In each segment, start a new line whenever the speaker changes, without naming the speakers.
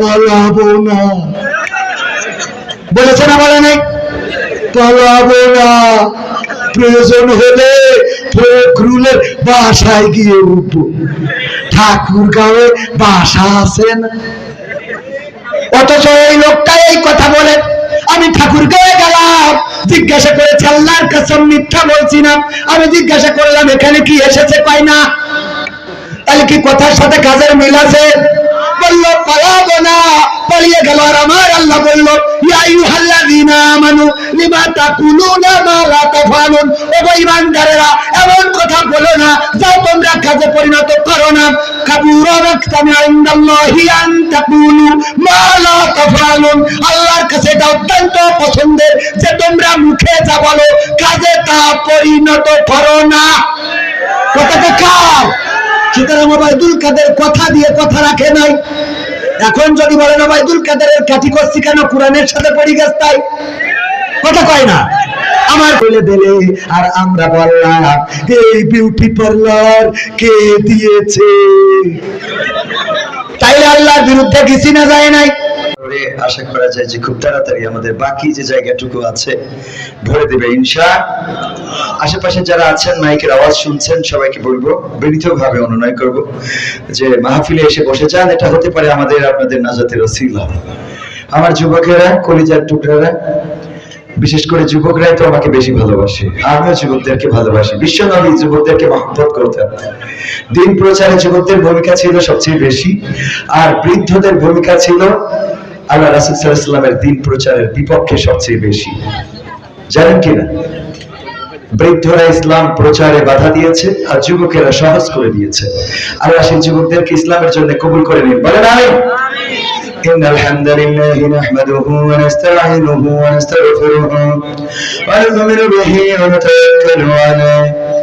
পালাবো না বলেছে না বলে নাই পালাবো না প্রয়োজন হলে ফখরুলের বাসায় গিয়ে উঠবো। ঠাকুর গাঁয়ে বাসা আছে না? অথচ এই লোকটা এই কথা বলে। আমি ঠাকুর গায়ে গেলাম। জিজ্ঞাসা করেছে, আল্লাহর কাছে মিথ্যা বলছি না। আমি জিজ্ঞাসা করলাম, এখানে কি এসেছে কয় না তাহলে কি কথার সাথে কাজের মিল আছে? বলল পালাবো না। পালিয়ে গেল আর আমার আল্লাহ বলল এমন কথা বলো না যা তোমরা কাজে পরিণত করো না। আল্লাহর কাছে এটা অত্যন্ত পছন্দের যে তোমরা মুখে যা বলো, কাজে তা পরিণত করো না। কথাটা কার? সুতরাং ওবায়দুল কাদের কথা দিয়ে কথা রাখে নাই। এখন যদি বলেন ওবায়দুল কাদেরের কাঠি করছি কেন, কোরআনের সাথে পড়ি গেছ তাই? কথা কয় না। আমার বলে দিলে আর আমরা বললাম, এই বিউটি পার্লার কে দিয়েছে? তাইলে আল্লাহর বিরুদ্ধে কিছু না যায় নাই।
করে আশা করা যায় যে খুব তাড়াতাড়ি আমাদের বাকি যে জায়গাটুকু আছে, ভরে দেবে ইনশা আশেপাশে যারা আছেন, মাইকের আওয়াজ শুনছেন, সবাইকে বলব, বিনীতভাবে অনুনয় করব যে মাহফিলে এসে বসে যান, এটা হতে পারে আমাদের, আপনাদের নাজাতের ওসিলা। আমার যুবকেরা, কলিজার টুকরারা, বিশেষ করে যুবকরাই তো আমাকে বেশি ভালোবাসে। আমিও যুবকদেরকে ভালোবাসি। বিশ্বনবী যুবকদেরকে মহব্বত করতেন। দিন প্রচারে যুবকদের ভূমিকা ছিল সবচেয়ে বেশি। আর বৃদ্ধদের ভূমিকা ছিল আল্লাহ রাসুল সাল্লামের দিন প্রচারের বিপক্ষে সবচেয়ে বেশি জানেন কিনা বৃদ্ধরা ইসলাম প্রচারে বাধা দিয়েছে আর যুবকেরা সহজ করে দিয়েছে আল্লাহ সেই যুবকদেরকে ইসলামের জন্য কবুল করে নিন বলেন আমি إن الحمد لله نحمده ونستعينه ونستغفره ونؤمن به ونتوكل عليه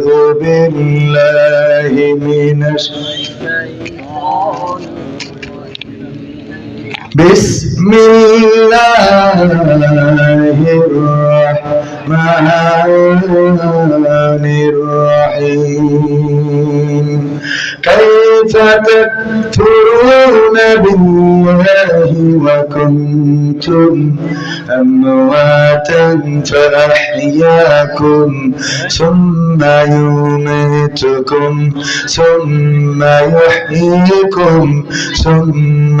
أعوذ بالله من بسم الله الرحمن الرحيم. كيف تكفرون بالله وكنتم أمواتا فأحياكم ثم يميتكم ثم يحييكم ثم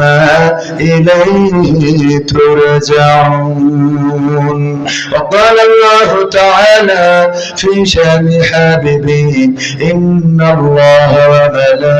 إليه ترجعون. وقال الله تعالى في شأن حبيبه إن الله وملائكته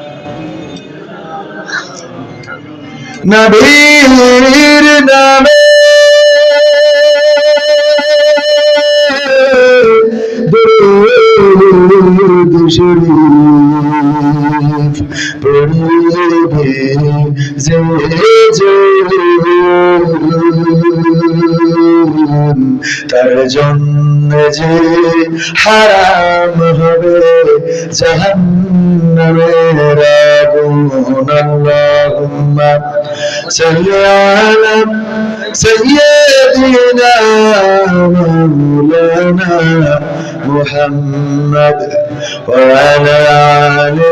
নবীর নামে তার জন্য যে হারাম জাহান্নামের আগুন আল্লাহুম্মা সাল্লি আলা সাইয়্যিদিনা মাওলানা মুহাম্মদ ওয়া আলা আলি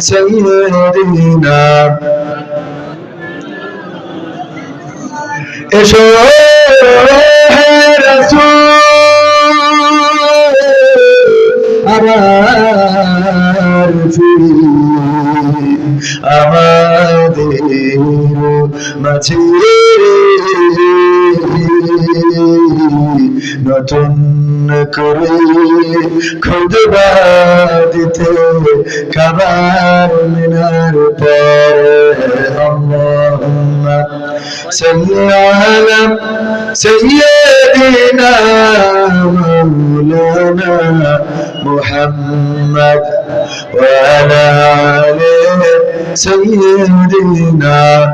সাইয়্যিদিনা এসো আমাদের মাঝে নতুন করে খুদবা দিতে খাবার মিনার পরে আল্লাহুম্মা সাল্লি আলা সাইয়্যিদিনা মাওলানা মুহাম্মদ وعلى آل سيدنا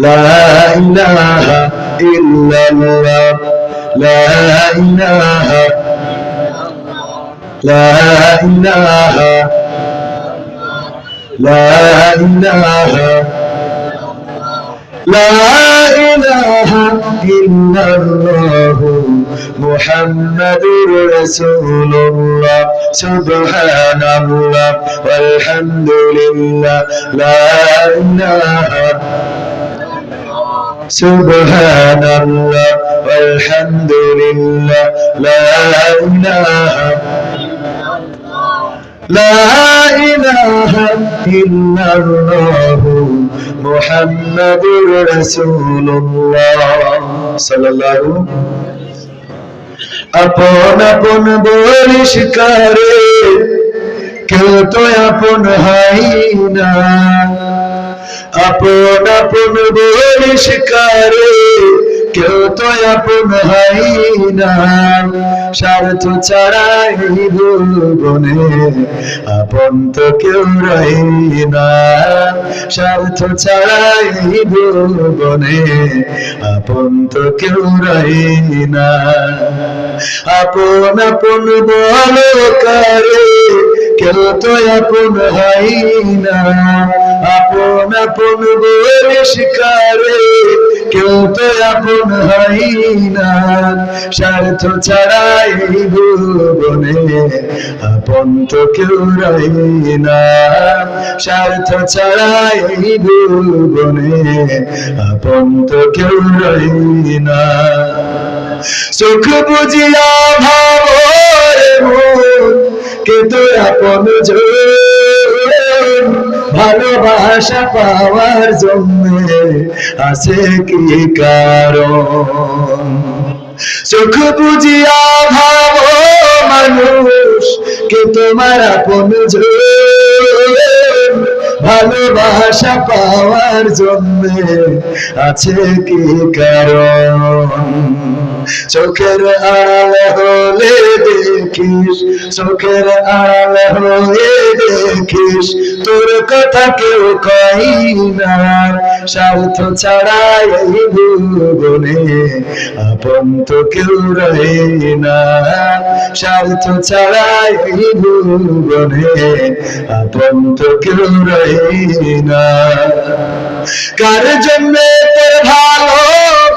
لا إله إلا الله لا إله لا إله لا إله لا إله إلا الله محمد رسول الله. سبحان الله والحمد لله. لا إله سبحان الله والحمد لله. لا إله لا إله إلا الله. محمد رسول الله. صلى الله আপন আপন বলিস কারে, কেউ তো আপন হাই না। আপন আপন বলিস কারে, কেউ তো আপন হাই না। স্বার্থ ছাড়াই ভুবনে আপন তো কেউ রই না। স্বার্থ ছাড়াই ভুবনে আপন তো কেউ রই না। আপন আপন বলো কারে, কেউ তো আপন হাই না। আপন আপন বলিস শিকারে কেউ তো আপন হাই না। স্বার্থ ছাড়াই ভুবনে আপন তো কেউ রই না। স্বার্থ ছাড়াই ভুবনে আপন তো কেউ রই না। সুখ বুঝিয়া ভাব কে তোর আপন ভালোবাসা পাওয়ার জন্য আছে কি কারণ? চোখ বুঝিয়া ভাব মানুষ, কে তোমার আপন ভালোবাসা পাওয়ার জন্য আছে কি কারণ? চোখের আড়াল হলে দেখিস, চোখের আড়াল হয়ে দেখিস, তোর কথা কেউ কই না। স্বার্থ এই ভুবনে আপন তো কেউ রহে না। স্বার্থ ছাড়াই এই ভুবনে আপন তো কেউ রহে না। কার জন্য তোর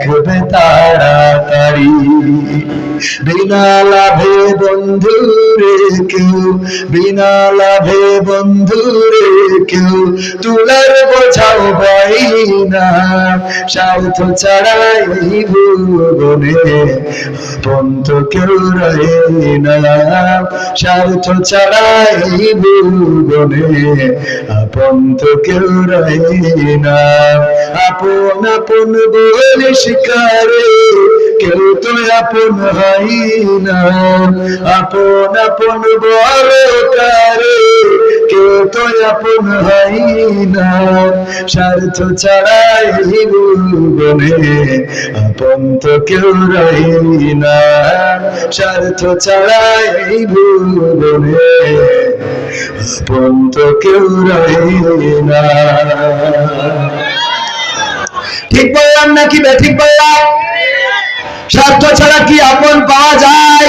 রাখবে তাড়াতাড়ি। বিনা লাভে বন্ধু রে কেউ, বিনা লাভে বন্ধু রে কেউ, তুলার বোঝাও বাই না। স্বার্থ ছাড়াই ভুবনে আপন কেউ রয়ে না। স্বার্থ ছাড়াই ভুবনে আপন তো কেউ রয়ে না। আপন আপন বলে শিকারে, কেউ তো আপন হয় না। আপন আপন বল কারে আপন হয় না। স্বার্থ ছাড়াই ভুবনে আপন তো কেউ রই না। স্বার্থ ছাড়াই ভুবনে আপন তো কেউ রই না। ঠিক বললাম নাকি বেঠিক বললাম। স্বার্থ ছাড়া কি আপন পাওয়া যায়?